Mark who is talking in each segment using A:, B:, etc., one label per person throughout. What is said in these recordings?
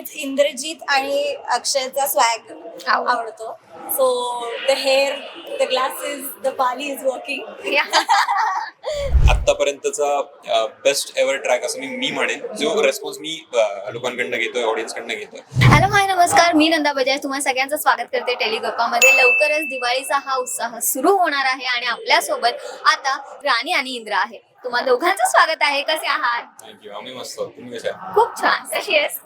A: नेहमीच इंद्रजित आणि अक्षयचा स्वॅग
B: आवड-
A: आवडतो. So the hair the glasses the Pali is working
C: आतापर्यंतचा बेस्ट एव्हर ट्रॅक असं मी मी म्हणेन. जो रेस्पॉन्स मी लोकांकडनं घेतोय ऑडियन्सकडनं घेतोय.
B: हॅलो हाय नमस्कार. मी नंदा बजाज. तुम्हाला सगळ्यांचं स्वागत करते टेलिगप्पामध्ये. लवकरच दिवाळीचा हा उत्साह सुरू होणार आहे आणि आपल्यासोबत आता राणी आणि इंद्र आहे तुम्हा दोघांचं स्वागत आहे. कसे आहात?
C: थँक्यू आम्ही मस्त. तुम्ही?
B: खूप छान. कशी आहेस?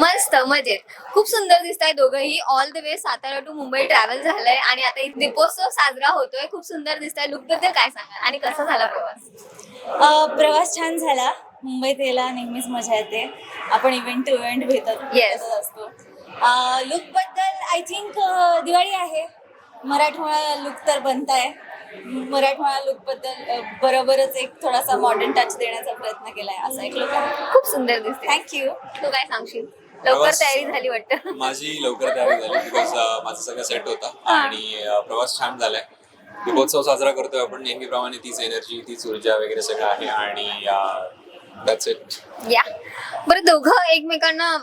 B: मस्त मजेत. खूप सुंदर दिसत आहे दोघंही. All the way Satara to Mumbai travel झालंय आणि आता इथे दीपोत्सव साजरा होतोय. खूप सुंदर दिसत आहे लुकबद्दल काय सांगा आणि कसा झाला प्रवास?
A: प्रवास छान झाला. मुंबईत यायला नेहमीच मजा येते. आपण इव्हेंट टू इव्हेंट भेटत. भेटत असतो. लुकबद्दल आय थिंक दिवाळी आहे. मराठमोळा लुक तर बनताय. मराठमोळा लुकबद्दल बरोबरच एक थोडासा मॉडर्न टच देण्याचा प्रयत्न केलाय असं एक लुक आहे.
B: खूप सुंदर दिसते.
A: थँक्यू
B: तू काय सांगशील? लवकर
C: प्रवास-
B: तयारी झाली वाटतं.
C: माझी लवकर तयारी झाली बिकॉज माझं सगळं सेट होता आणि अ, प्रवास छान झालाय. दीपोत्सव साजरा करतोय आपण नेहमीप्रमाणे तीच एनर्जी तीच ऊर्जा वगैरे सगळं आहे आणि दॅट्स इट
B: या. बरं दोघं एकमेकांना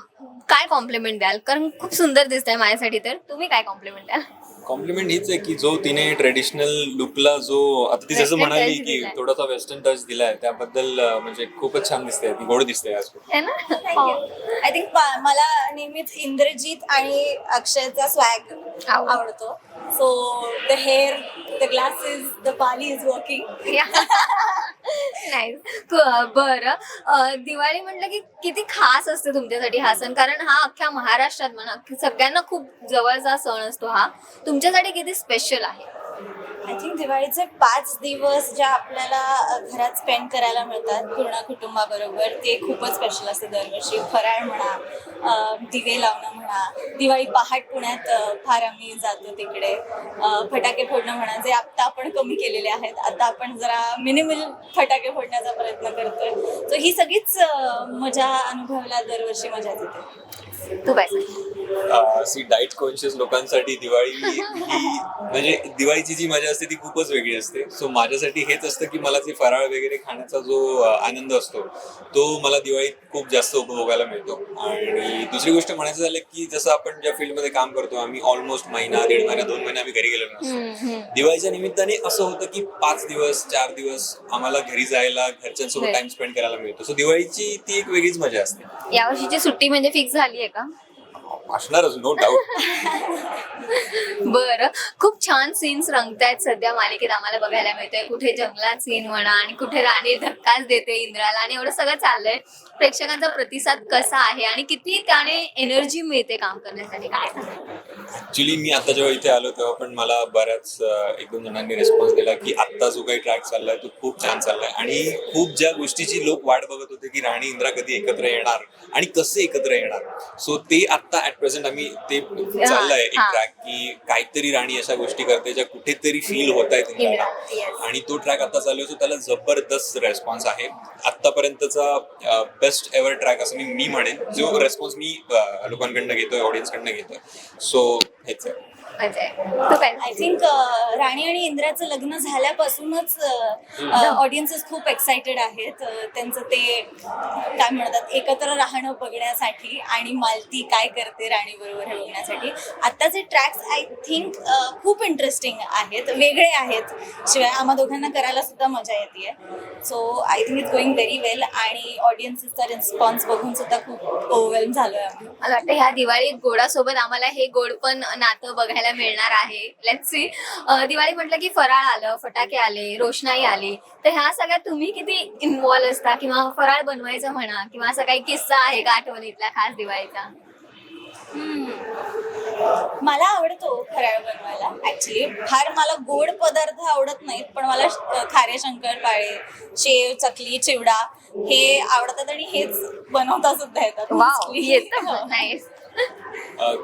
B: काय कॉम्प्लिमेंट द्याल? कारण खूप सुंदर दिसतंय माझ्यासाठी तर. तुम्ही काय कॉम्प्लिमेंट द्याल?
C: कॉम्प्लिमेंट हीच आहे की जो तिने ट्रेडिशनल लुकला जो आता ती जसं
B: Western
C: म्हणाली
B: touch
C: की
B: दिलाय.
C: थोडासा वेस्टर्न टच दिलाय त्याबद्दल अ, म्हणजे खूपच छान दिसते ती गोड दिसते आज
B: है ना?
A: आय थिंक मला नेहमीच इंद्रजित आणि अक्षयचा स्वॅग
B: आवड-
A: आवडतो. So the hair the glasses the Pali is working
B: नाही. बरं. दिवाळी म्हटलं की किती खास असते तुमच्यासाठी हा सण. कारण हा अख्ख्या महाराष्ट्रात म्हणा सगळ्यांना खूप जवळचा सण असतो हा. तुमच्यासाठी किती स्पेशल आहे?
A: आय थिंक दिवाळीचे पाच दिवस ज्या आपल्याला घरात स्पेंड करायला मिळतात पूर्ण कुटुंबाबरोबर ते खूपच स्पेशल असते. दरवर्षी फराळ म्हणा दिवे लावणं म्हणा दिवाळी पहाट पुण्यात फार आम्ही जातो तिकडे. फटाके फोडणं म्हणा जे आता आपण कमी केलेले आहेत. आता आपण जरा मिनिमल फटाके फोडण्याचा प्रयत्न करतोय. सो ही सगळीच मजा अनुभवायला दरवर्षी मजा येते
B: तू काय सांग
C: सी डाईट कॉन्शियस लोकांसाठी दिवाळी ही म्हणजे दिवाळीची जी मजा असते ती खूपच वेगळी असते. सो माझ्यासाठी हेच असतं की मला ते फराळ वगैरे खाण्याचा जो आनंद असतो तो मला दिवाळीत खूप जास्त उपभोगायला मिळतो. आणि दुसरी गोष्ट म्हणायचं झालं की जसं आपण ज्या फील्डमध्ये काम करतो आम्ही ऑलमोस्ट महिना दीड महिना दोन महिने आम्ही घरी गेलेलो नसतो. दिवाळीच्या निमित्ताने असं होतं की पाच दिवस चार दिवस आम्हाला घरी जायला घरच्यांसोबत. टाइम स्पेंड करायला मिळतो. सो दिवाळीची ती एक वेगळीच मजा असते.
B: यावर्षीची सुट्टी म्हणजे फिक्स झाली आहे का?
C: असणारच नो डाऊट
B: बर. खूप छान सीन्स रंगतायत सध्या मालिकेत आम्हाला बघायला मिळतंय. कुठे जंगलात सीन म्हणा आणि कुठे राणी धक्काच देते इंद्राला आणि एवढं सगळं चाललंय. प्रेक्षकांचा प्रतिसाद कसा आहे आणि किती त्याने एनर्जी मिळते काम करण्यासाठी? काय
C: ऍक्च्युली मी आता जेव्हा इथे आलो तेव्हा पण मला बऱ्याच एक दोन जणांनी रिस्पॉन्स दिला की आत्ता जो काही ट्रॅक चाललाय तो खूप छान चाललाय. आणि खूप ज्या गोष्टीची लोक वाट बघत होते की राणी इंद्रा कधी एकत्र येणार आणि कसे एकत्र येणार. सो ते आत्ता ऍट प्रेझेंट आम्ही ते चाललंय एक. ट्रॅक की काहीतरी राणी अशा गोष्टी करते ज्या कुठेतरी फील होत आहेत इंद्राला. आणि तो ट्रॅक आता चालू so त्याला जबरदस्त रेस्पॉन्स आहे. आतापर्यंतचा बेस्ट एव्हर ट्रॅक असं मी मी म्हणेन. जो रेस्पॉन्स मी लोकांकडनं घेतोय ऑडियन्सकडनं घेतोय. सो हेच आहे
B: अजय तू काय
A: आय थिंक राणी आणि इंद्राचं लग्न झाल्यापासूनच ऑडियन्सेस खूप एक्साइटेड आहेत. अ, त्यांचं ते काय म्हणतात एकत्र राहणं बघण्यासाठी आणि मालती काय करते राणी बरोबर हे बघण्यासाठी. आत्ताचे ट्रॅक्स आय थिंक खूप इंटरेस्टिंग आहेत. वेगळे आहेत. शिवाय आम्हा दोघांना करायला सुद्धा मजा येते so I think it's going very well आणि ऑडियन्सेसचा रिस्पॉन्स बघून सुद्धा खूप ओव्हरवेल्म झालोय आम्ही.
B: मला वाटतं ह्या दिवाळीत गोडासोबत आम्हाला हे गोड पण नातं बघायला मिळणार आहे. लेट्स सी दिवाळी म्हटलं की फराळ आलं फटाके आले रोषणाई आली. तर ह्या सगळ्यात तुम्ही किती इन्व्हॉल्व असता किंवा फराळ बनवायचं म्हणा किंवा असा काही किस्सा आहे का आठवणीतला खास दिवाळीचा?
A: मला आवडतो फराळ बनवायला. ऍक्च्युली फार मला गोड पदार्थ आवडत नाहीत पण मला खारे शंकरपाळे शेव चकली चिवडा हे आवडतात आणि हेच बनवता सुद्धा येतात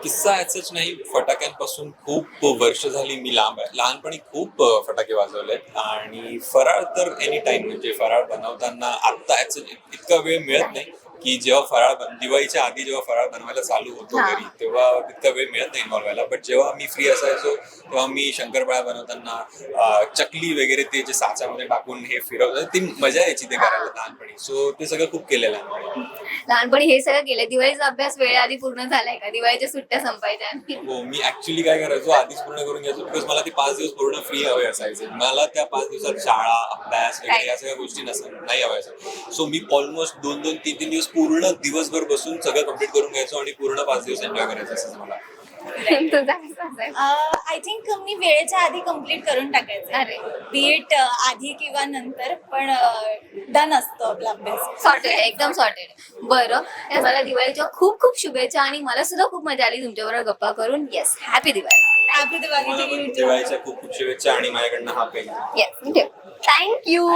C: किस्सा याचाच नाही फटाक्यांपासून खूप वर्ष झाली मी लांब आहे. लहानपणी खूप फटाके वाजवलेत आणि फराळ तर एनी टाइम म्हणजे फराळ बनवताना आत्ता याचं इतका वेळ मिळत नाही की जेव्हा फराळ दिवाळीच्या आधी जेव्हा फराळ बनवायला चालू होतो. घरी तेव्हा तितका वेळ मिळत नाही इन्व्हॉल्व व्हायला. बट जेव्हा मी फ्री असायचो तेव्हा मी शंकरपाळ्या बनवताना चकली वगैरे ते जे साच्यामध्ये टाकून हे फिरवतात ती मजा यायची ते करायला लहानपणी. सो ते सगळं खूप केलेलं आहे.
B: लहानपणी हे सगळं केलंय. दिवाळीचा अभ्यास वेळेआधी पूर्ण झालाय का? दिवाळीच्या सुट्ट्या संपायच्या.
C: हो मी ऍक्च्युली काय करायचो आधीच पूर्ण करून घ्यायचो बिकॉज मला ते पाच दिवस पूर्ण फ्री हवे असायचे. मला त्या पाच दिवसात शाळा अभ्यास वगैरे या सगळ्या गोष्टी नस नाही हव्या असायच्या सो मी ऑलमोस्ट दोन दोन तीन तीन दिवस पूर्ण दिवसभर बसून सगळं कंप्लीट करून घ्यायचो आणि पूर्ण पाच दिवस एन्जॉय करायचं असायचं मला.
B: तुझा कसा असायचा?
A: आय थिंक मी वेळेच्या आधी कंप्लीट करून टाकायचं.
B: अरे.
A: बीएट आधी किंवा नंतर पण डन असतो आपला अभ्यास.
B: सॉर्टेड एकदम सॉर्टेड बरं. या मला दिवाळीच्या खूप खूप शुभेच्छा आणि मला सुद्धा खूप मजा आली तुमच्याबरोबर गप्पा करून. Yes happy Diwali
A: happy Diwali
C: दिवाळीच्या खूप खूप शुभेच्छा आणि माझ्याकडनं हा पेन
B: येस थँक्यू